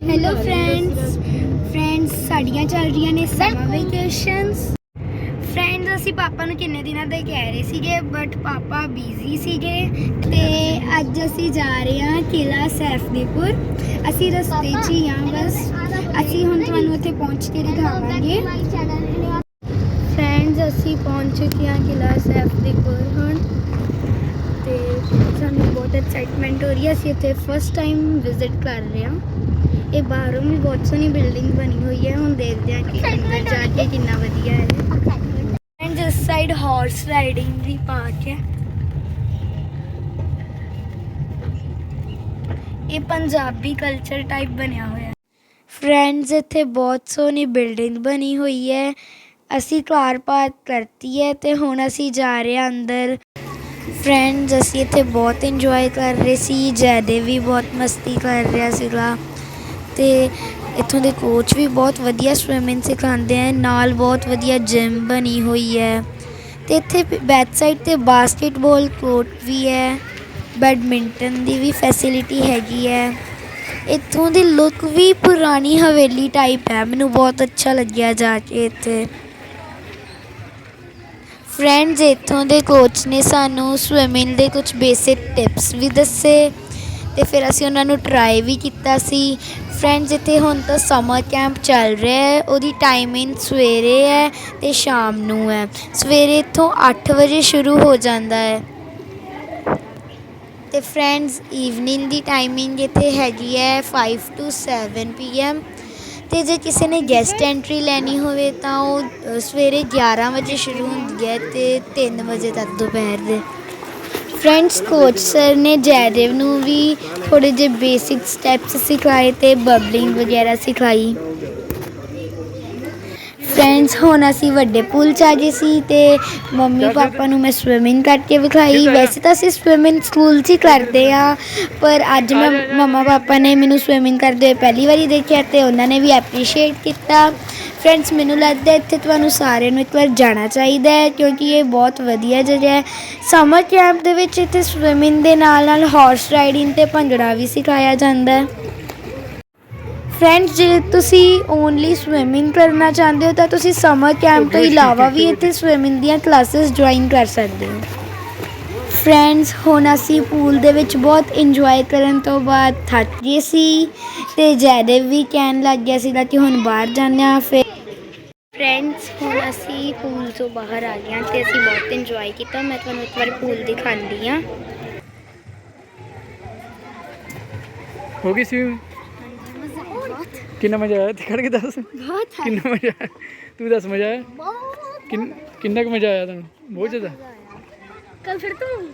Hello friends friends ਸਾਡੀਆਂ ਚੱਲ ਰਹੀਆਂ ਨੇ ਸਮਰ ਵੈਕੇਸ਼ਨਸ ਫਰੈਂਡਸ ਅਸੀਂ ਪਾਪਾ ਨੂੰ ਕਿੰਨੇ ਦਿਨਾਂ ਦੇ ਕਹਿ ਰਹੇ ਸੀਗੇ ਬਟ ਪਾਪਾ ਬਿਜ਼ੀ ਸੀਗੇ ਤੇ ਅੱਜ ਅਸੀਂ ਜਾ ਰਹੇ ਹਾਂ ਕਿਲਾ ਸੈਫਦੀਪੁਰ। ਅਸੀਂ ਰਸਤੇ 'ਚ ਹੀ ਹਾਂ ਬਸ। ਅਸੀਂ ਹੁਣ ਤੁਹਾਨੂੰ ਉੱਥੇ ਪਹੁੰਚ ਕੇ ਦਿਖਾਵਾਂਗੇ। ਫਰੈਂਡਸ ਅਸੀਂ ਪਹੁੰਚ ਚੁੱਕੇ ਹਾਂ ਕਿਲਾ ਸੈਫਦੀਪੁਰ ਹੁਣ। ਤੇ ਸਾਨੂੰ ਬਹੁਤ ਐਕਸਾਈਟਮੈਂਟ ਹੋ ਰਹੀ ਹੈ। ਅਸੀਂ ਇੱਥੇ ਫਸਟ ਟਾਈਮ ਵਿਜ਼ਿਟ ਕਰ ਰਹੇ ਹਾਂ। ਇਹ ਬਾਹਰੋਂ ਵੀ ਬਹੁਤ ਸੋਹਣੀ ਬਿਲਡਿੰਗ ਬਣੀ ਹੋਈ ਹੈ। ਹੁਣ ਦੇਖਦੇ ਹਾਂ ਕਿ ਅੰਦਰ ਜਾ ਕੇ ਕਿੰਨਾ ਵਧੀਆ ਹੈ। ਐਂਡ ਇਸ ਸਾਈਡ ਹਾਰਸ ਰਾਈਡਿੰਗ ਦੀ ਪਾਰਕ ਹੈ। ਇਹ ਪੰਜਾਬੀ ਕਲਚਰ ਟਾਈਪ ਬਣਿਆ ਹੋਇਆ ਹੈ। ਫਰੈਂਡਸ ਇੱਥੇ ਬਹੁਤ ਸੋਹਣੀ ਬਿਲਡਿੰਗ ਬਣੀ ਹੋਈ ਹੈ। ਅਸੀਂ ਕਾਰ ਪਾਰਕ ਕਰਤੀ ਹੈ ਤੇ ਹੁਣ ਅਸੀਂ ਜਾ ਰਹੇ ਹਾਂ ਅੰਦਰ। ਫਰੈਂਡਸ ਅਸੀਂ ਇੱਥੇ ਬਹੁਤ ਇੰਜੋਏ ਕਰ ਰਹੇ ਸੀ। ਜੈਦੇ ਵੀ ਬਹੁਤ ਮਸਤੀ ਕਰ ਰਿਹਾ ਸੀਗਾ। ਤੇ ਇੱਥੋਂ ਦੇ ਕੋਚ ਵੀ ਬਹੁਤ ਵਧੀਆ ਸਵਿਮਿੰਗ ਸਿਖਾਉਂਦੇ ਹੈ ਨਾਲ ਬਹੁਤ ਵਧੀਆ ਜਿਮ ਬਣੀ ਹੋਈ ਹੈ। ਅਤੇ ਇੱਥੇ ਬੈਕ ਸਾਈਡ ਤੇ ਬਾਸਕਟਬਾਲ ਕੋਰਟ ਵੀ ਹੈ ਬੈਡਮਿੰਟਨ ਦੀ ਵੀ ਫੈਸਿਲਿਟੀ ਹੈਗੀ ਹੈ। ਇੱਥੋਂ ਦੀ ਲੁੱਕ ਵੀ ਪੁਰਾਣੀ ਹਵੇਲੀ ਟਾਈਪ ਹੈ, ਮੈਨੂੰ ਬਹੁਤ ਅੱਛਾ ਲੱਗਿਆ ਜਾ ਕੇ ਇੱਥੇ। ਫਰੈਂਡਸ ਇੱਥੋਂ ਦੇ ਕੋਚ ਨੇ ਸਾਨੂੰ ਸਵਿਮਿੰਗ ਦੇ ਕੁਝ ਬੇਸਿਕ ਟਿਪਸ ਵੀ ਦੱਸੇ, ਤੇ ਫਿਰ ਅਸੀਂ ਉਹਨਾਂ ਨੂੰ ਟਰਾਈ ਵੀ ਕੀਤਾ ਸੀ। ਫਰੈਂਡਸ ਇੱਥੇ ਹੁਣ ਤਾਂ ਸਮਰ ਕੈਂਪ ਚੱਲ ਰਿਹਾ ਹੈ। ਉਹਦੀ ਟਾਈਮਿੰਗ ਸਵੇਰੇ ਹੈ ਤੇ ਸ਼ਾਮ ਨੂੰ ਹੈ। ਸਵੇਰੇ ਇੱਥੋਂ 8 ਵਜੇ ਸ਼ੁਰੂ ਹੋ ਜਾਂਦਾ ਹੈ। ਤੇ ਫਰੈਂਡਸ ਈਵਨਿੰਗ ਦੀ ਟਾਈਮਿੰਗ ਇੱਥੇ ਹੈਗੀ ਹੈ 5 ਟੂ 7 ਪੀਐਮ ਤੇ ਜੇ ਕਿਸੇ ਨੇ ਗੈਸਟ ਐਂਟਰੀ ਲੈਣੀ ਹੋਵੇ ਤਾਂ ਉਹ ਸਵੇਰੇ 11 ਵਜੇ ਸ਼ੁਰੂ ਹੁੰਦੀ ਹੈ ਤੇ 3 ਵਜੇ ਤੱਕ ਦੁਪਹਿਰ ਦੇ। ਫਰੈਂਡਸ ਕੋਚ ਸਰ ਨੇ ਜੈਦੇਵ ਨੂੰ ਵੀ ਥੋੜੇ ਜਿਹੇ ਬੇਸਿਕ ਸਟੈਪਸ ਸਿਖਾਏ ਤੇ ਬਬਲਿੰਗ ਵਗੈਰਾ ਸਿਖਾਈ। ਫਰੈਂਡਸ ਹੁਣ ਅਸੀਂ ਵੱਡੇ ਪੂਲ 'ਚ ਆ ਗਏ ਸੀ ਤੇ ਮੰਮੀ ਪਾਪਾ ਨੂੰ ਮੈਂ ਸਵਿਮਿੰਗ ਕਰਕੇ ਵਿਖਾਈ। ਵੈਸੇ ਤਾਂ ਅਸੀਂ ਸਵਿਮਿੰਗ ਸਕੂਲ 'ਚ ਹੀ ਕਰਦੇ ਆ ਪਰ ਅੱਜ ਮੈਂ ਮਮਾ ਪਾਪਾ ਨੇ ਮੈਨੂੰ ਸਵਿਮਿੰਗ ਕਰਦੇ ਹੋਏ ਪਹਿਲੀ ਵਾਰੀ ਦੇਖਿਆ ਤੇ ਉਹਨਾਂ ਨੇ ਵੀ ਐਪਰੀਸ਼ੀਏਟ ਕੀਤਾ। ਫਰੈਂਡਸ ਮੈਨੂੰ ਲੱਗਦਾ ਇੱਥੇ ਤੁਹਾਨੂੰ ਸਾਰਿਆਂ ਨੂੰ ਇੱਕ ਵਾਰ ਜਾਣਾ ਚਾਹੀਦਾ ਹੈ ਕਿਉਂਕਿ ਇਹ ਬਹੁਤ ਵਧੀਆ ਜਗ੍ਹਾ ਹੈ। ਸਮਰ ਕੈਂਪ ਦੇ ਵਿੱਚ ਇੱਥੇ ਸਵਿਮਿੰਗ ਦੇ ਨਾਲ ਨਾਲ ਹਾਰਸ ਰਾਈਡਿੰਗ ਤੇ ਭੰਗੜਾ ਵੀ ਸਿਖਾਇਆ ਜਾਂਦਾ ਹੈ। ਫਰੈਂਡਸ ਜੇ ਤੁਸੀਂ ਓਨਲੀ ਸਵਿਮਿੰਗ ਕਰਨਾ ਚਾਹੁੰਦੇ ਹੋ ਤਾਂ ਤੁਸੀਂ ਸਮਰ ਕੈਂਪ ਤੋਂ ਇਲਾਵਾ ਵੀ ਇੱਥੇ ਸਵਿਮਿੰਗ ਦੀਆਂ ਕਲਾਸਿਸ ਜੁਆਇਨ ਕਰ ਸਕਦੇ ਹੋ। ਫਰੈਂਡਸ ਹੁਣ ਅਸੀਂ ਪੂਲ ਦੇ ਵਿੱਚ ਬਹੁਤ ਇੰਜੋਏ ਕਰਨ ਤੋਂ ਬਾਅਦ ਥੱਕ ਗਏ ਸੀ ਤੇ ਜੈਦੇਵ ਵੀ ਕਹਿਣ ਲੱਗ ਗਿਆ ਸੀਗਾ ਕਿ ਹੁਣ ਬਾਹਰ ਜਾਂਦੇ ਹਾਂ ਫਿਰ ਫਰੈਂਡਸ ਹੁਣ ਅਸੀਂ ਪੂਲ ਤੋਂ ਬਾਹਰ ਆ ਗਏ ਹਾਂ ਤੇ ਅਸੀਂ ਬਹੁਤ ਇੰਜੋਏ ਕੀਤਾ। ਮੈਂ ਤੁਹਾਨੂੰ ਇੱਕ ਵਾਰ ਪੂਲ ਦਿਖਾਉਂਦੀ ਹਾਂ। ਹੋ ਗਈ ਸੀ। ਕਿੰਨਾ ਮਜ਼ਾ ਆਇਆ ਤੇ ਖੜ ਕੇ ਦੱਸ? ਬਹੁਤ ਕਿੰਨਾ ਮਜ਼ਾ ਆਇਆ? ਤੂੰ ਦੱਸ ਮਜ਼ਾ ਆਇਆ? ਬਹੁਤ ਕਿੰਨ- ਕਿੰਨਾ ਕੁ ਮਜ਼ਾ ਆਇਆ ਤੁਹਾਨੂੰ ਬਹੁਤ ਜ਼ਿਆਦਾ। ਕੱਲ ਫਿਰ ਤੂੰ?